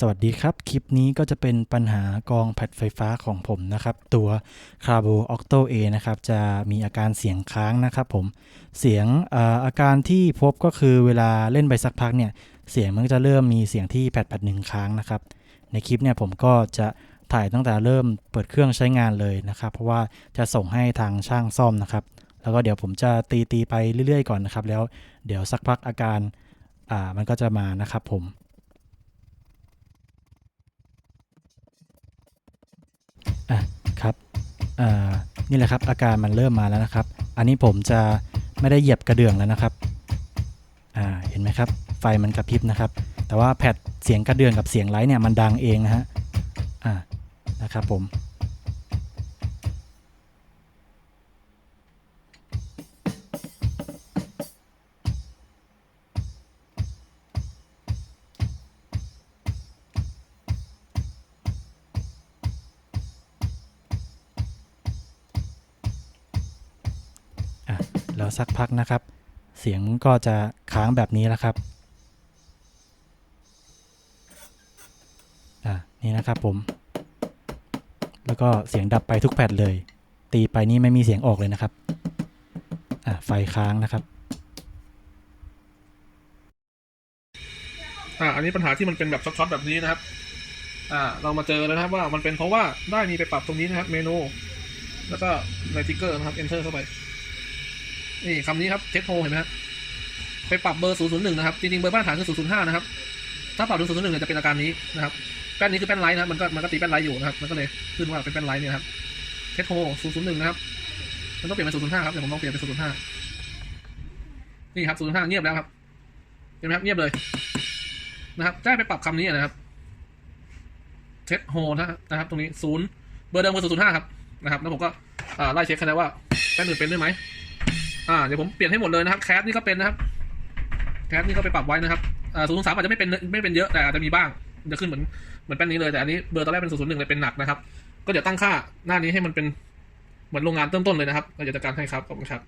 สวัสดีครับ คลิปนี้ก็จะเป็นปัญหากองแผดไฟฟ้าของผมนะครับ ตัว c a r b o Octo A นะครับจะมีอาการเสียงค้างนะครับผม เสียงอออาการที่พบก็คือเวลาเล่นไปสักพักเนี่ย เสียงมันก็จะเริ่มมีเสียงที่แผดแผดหนึ่งค้างนะครับ ในคลิปเนี่ยผมก็จะถ่ายตั้งแต่เริ่มเปิดเครื่องใช้งานเลยนะครับ เพราะว่าจะส่งให้ทางช่างซ่อมนะครับ แล้วก็เดี๋ยวผมจะตีตีไปเรื่อยๆ ก่อนนะครับ แล้วเดี๋ยวสักพักอาการอ่ามันก็จะมานะครับผม อะครับอ่านี่แหละครับอาการมันเริ่มมาแล้วนะครับ อันนี้ผมจะไม่ได้เหยียบกระเดื่องแล้วนะครับอ่าเห็นไหมครับ ไฟมันกระพริบนะครับ แต่ว่าแผดเสียงกระเดื่องกับเสียงไลท์เนี่ยมันดังเองนะฮะอ่านะครับผม อะแล้วสักพักนะครับ เสียงก็จะค้างแบบนี้แล้วครับอะนี่นะครับผม แล้วก็เสียงดับไปทุกแพดเลย ตีไปนี่ไม่มีเสียงออกเลยนะครับอะไฟค้างนะครับอ่าอันนี้ปัญหาที่มันเป็นแบบช็อตๆแบบนี้นะครับ อ่า เรามาเจอแล้วนะครับว่ามันเป็นเพราะว่าได้มีไปปรับตรงนี้นะครับ เมนู แล้วก็ในทิกเกอร์นะครับ enter เข้าไป นี่คำนี้ครับเทสโฮเห็นไหมครับไปปรับเบอร์ 001 นะครับ จริงๆ เบอร์มาตรฐานคือ 005 นะครับ ถ้าปรับถึง 001เนี่ยจะเป็นอาการนี้นะครับ แป้นนี้คือแป้นไลท์นะมันก็มันก็ตีแป้นไลท์อยู่นะครับ มันก็เลยขึ้นว่าเป็นแป้นไลท์เนี่ยครับเทสโฮ001 นะครับ มันต้องเปลี่ยนเป็น 005 ครับ เดี๋ยวผมต้องเปลี่ยนเป็น 005 นี่ครับ 005 เงียบแล้วครับ เห็นไหมครับ เงียบเลยนะครับ ได้ไปปรับคำนี้นะครับเทสโฮนะครับ ตรงนี้ศูนย์เบอร์เดิมคือศูนย์ห้าครับ นะครับ แล้วผมก็ไล่เช็คคะแนนว่าแป้นอื่นเป็นด้วยไหม อ่าเดี๋ยวผมเปลี่ยนให้หมดเลยนะครับแคสนี่ก็เป็นนะครับแคสนี่ก็ไปปรับไว้นะครับอ่าศูนย์สามอาจจะไม่เป็นไม่เป็นเยอะแต่อาจจะมีบ้างจะขึ้นเหมือนเหมือนแป้นนี้เลยแต่อันนี้เบอร์ตอนแรกเป็นศูนย์หนึ่งเลยเป็นหนักนะครับ ก็เดี๋ยวตั้งค่าหน้านี้ให้มันเป็นเหมือนโรงงานเริ่มต้นเลยนะครับเราจะจัดการให้ครับขอบคุณครับ